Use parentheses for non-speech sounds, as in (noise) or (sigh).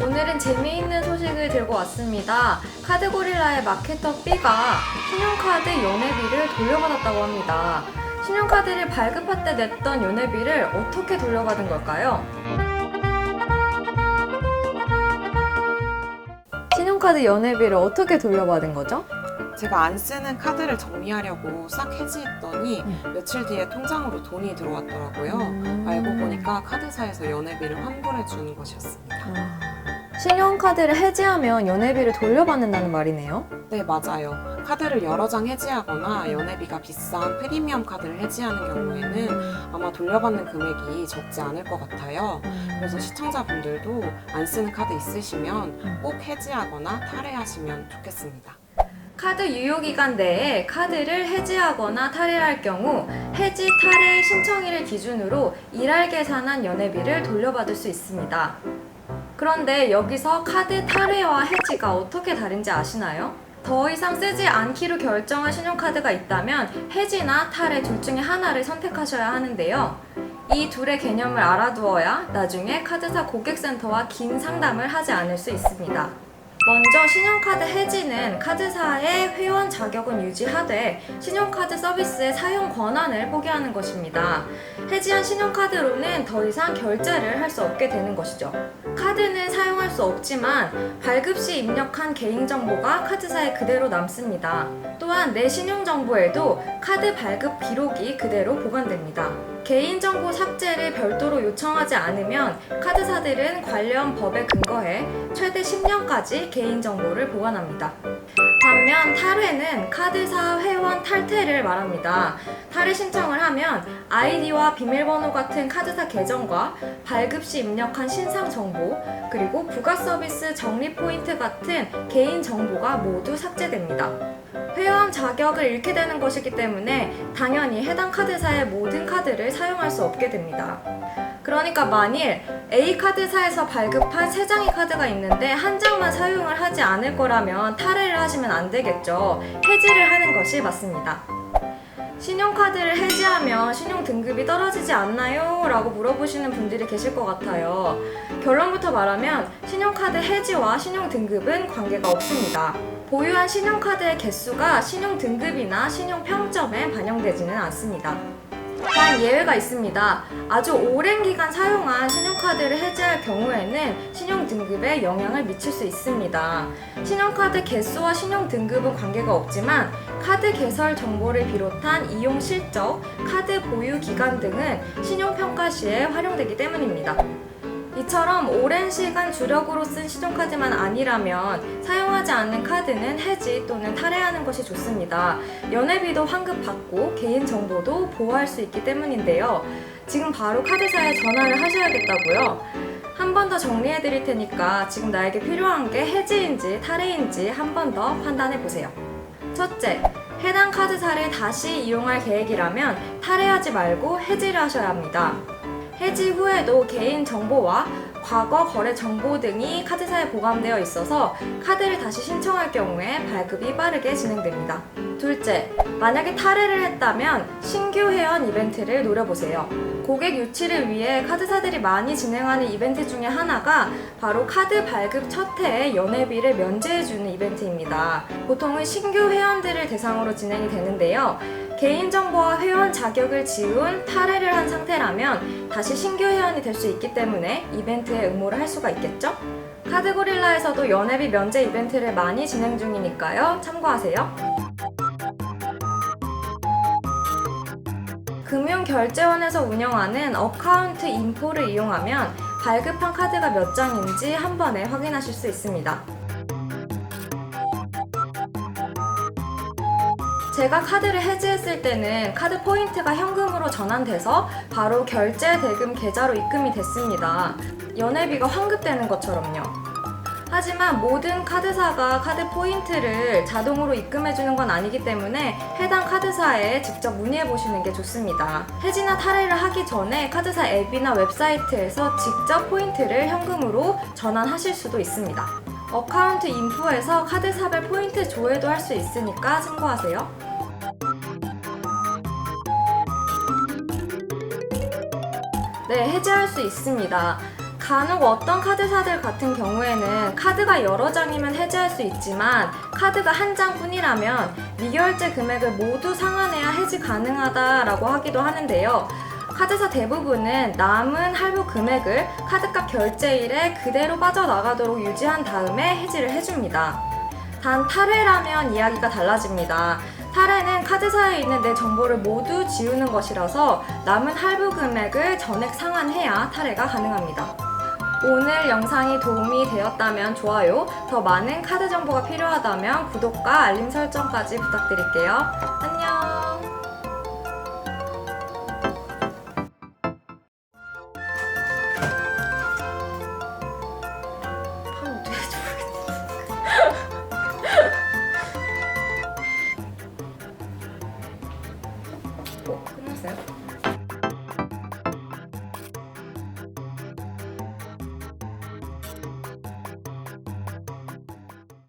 오늘은 재미있는 소식을 들고 왔습니다. 카드고릴라의 마케터 B가 신용카드 연회비를 돌려받았다고 합니다. 신용카드를 발급할 때 냈던 연회비를 어떻게 돌려받은 걸까요? 신용카드 연회비를 어떻게 돌려받은 거죠? 제가 안 쓰는 카드를 정리하려고 싹 해지했더니 며칠 뒤에 통장으로 돈이 들어왔더라고요. 음. 알고 보니까 카드사에서 연회비를 환불해 주는 것이었습니다. 아, 신용카드를 해지하면 연회비를 돌려받는다는 말이네요. 네, 맞아요. 카드를 여러 장 해지하거나 연회비가 비싼 프리미엄 카드를 해지하는 경우에는 아마 돌려받는 금액이 적지 않을 것 같아요. 그래서 시청자분들도 안 쓰는 카드 있으시면 꼭 해지하거나 탈회하시면 좋겠습니다. 카드 유효기간 내에 카드를 해지하거나 탈회할 경우 해지 탈회 신청일을 기준으로 일할 계산한 연회비를 돌려받을 수 있습니다. 그런데 여기서 카드 탈회와 해지가 어떻게 다른지 아시나요? 더 이상 쓰지 않기로 결정한 신용카드가 있다면 해지나 탈회 둘 중에 하나를 선택하셔야 하는데요. 이 둘의 개념을 알아두어야 나중에 카드사 고객센터와 긴 상담을 하지 않을 수 있습니다. 먼저 신용카드 해지는 카드사의 회원 자격은 유지하되 신용카드 서비스의 사용 권한을 포기하는 것입니다. 해지한 신용카드로는 더 이상 결제를 할 수 없게 되는 것이죠. 카드는 사용할 수 없지만 발급 시 입력한 개인정보가 카드사에 그대로 남습니다. 또한 내 신용정보에도 카드 발급 기록이 그대로 보관됩니다. 개인정보 삭제를 별도로 요청하지 않으면 카드사들은 관련 법에 근거해 최대 10년까지 개인정보를 보관합니다. 반면 탈회는 카드사 회원 탈퇴를 말합니다. 탈회 신청을 하면 아이디와 비밀번호 같은 카드사 계정과 발급 시 입력한 신상 정보, 그리고 부가 서비스 적립 포인트 같은 개인 정보가 모두 삭제됩니다. 회원 자격을 잃게 되는 것이기 때문에 당연히 해당 카드사의 모든 카드를 사용할 수 없게 됩니다. 그러니까 만일 A 카드사에서 발급한 세 장의 카드가 있는데 한 장만 사용을 하지 않을 거라면 탈회를 하시면 안 되겠죠. 해지를 하는 것이 맞습니다. 신용카드를 해지하면 신용 등급이 떨어지지 않나요? 라고 물어보시는 분들이 계실 것 같아요. 결론부터 말하면 신용카드 해지와 신용 등급은 관계가 없습니다. 보유한 신용카드의 개수가 신용 등급이나 신용 평점에 반영되지는 않습니다. 단 예외가 있습니다. 아주 오랜 기간 사용한 신용카드를 해지할 경우에는 신용 등급에 영향을 미칠 수 있습니다. 신용카드 개수와 신용 등급은 관계가 없지만 카드 개설 정보를 비롯한 이용 실적, 카드 보유 기간 등은 신용 평가 시에 활용되기 때문입니다. 이처럼 오랜 시간 주력으로 쓴 신용카드만 아니라면 사용하지 않는 카드는 해지 또는 탈회하는 것이 좋습니다. 연회비도 환급받고 개인정보도 보호할 수 있기 때문인데요. 지금 바로 카드사에 전화를 하셔야겠다고요. 한 번 더 정리해 드릴 테니까 지금 나에게 필요한 게 해지인지 탈회인지 한 번 더 판단해 보세요. 첫째, 해당 카드사를 다시 이용할 계획이라면 탈회하지 말고 해지를 하셔야 합니다. 해지 후에도 개인 정보와 과거 거래 정보 등이 카드사에 보관되어 있어서 카드를 다시 신청할 경우에 발급이 빠르게 진행됩니다. 둘째, 만약에 탈회를 했다면 신규 회원 이벤트를 노려보세요. 고객 유치를 위해 카드사들이 많이 진행하는 이벤트 중에 하나가 바로 카드 발급 첫 해에 연회비를 면제해주는 이벤트입니다. 보통은 신규 회원들을 대상으로 진행이 되는데요. 개인정보와 회원 자격을 지운 탈회를 한 상태라면 다시 신규 회원이 될 수 있기 때문에 이벤트에 응모를 할 수가 있겠죠? 카드고릴라에서도 연회비 면제 이벤트를 많이 진행 중이니까요. 참고하세요. 결제원에서 운영하는 어카운트 인포를 이용하면 발급한 카드가 몇 장인지 한 번에 확인하실 수 있습니다. 제가 카드를 해지했을 때는 카드 포인트가 현금으로 전환돼서 바로 결제 대금 계좌로 입금이 됐습니다. 연회비가 환급되는 것처럼요. 하지만 모든 카드사가 카드 포인트를 자동으로 입금해주는 건 아니기 때문에 해당 카드사에 직접 문의해 보시는 게 좋습니다. 해지나 탈회를 하기 전에 카드사 앱이나 웹사이트에서 직접 포인트를 현금으로 전환하실 수도 있습니다. 어카운트 인포에서 카드사별 포인트 조회도 할 수 있으니까 참고하세요. 네, 해지할 수 있습니다. 간혹 어떤 카드사들 같은 경우에는 카드가 여러 장이면 해지할 수 있지만 카드가 한 장뿐이라면 미결제 금액을 모두 상환해야 해지 가능하다라고 하기도 하는데요. 카드사 대부분은 남은 할부 금액을 카드값 결제일에 그대로 빠져나가도록 유지한 다음에 해지를 해줍니다. 단 탈회라면 이야기가 달라집니다. 탈회는 카드사에 있는 내 정보를 모두 지우는 것이라서 남은 할부 금액을 전액 상환해야 탈회가 가능합니다. 오늘 영상이 도움이 되었다면 좋아요, 더 많은 카드 정보가 필요하다면 구독과 알림 설정까지 부탁드릴게요. 안녕! 어, (laughs) 끝났어요?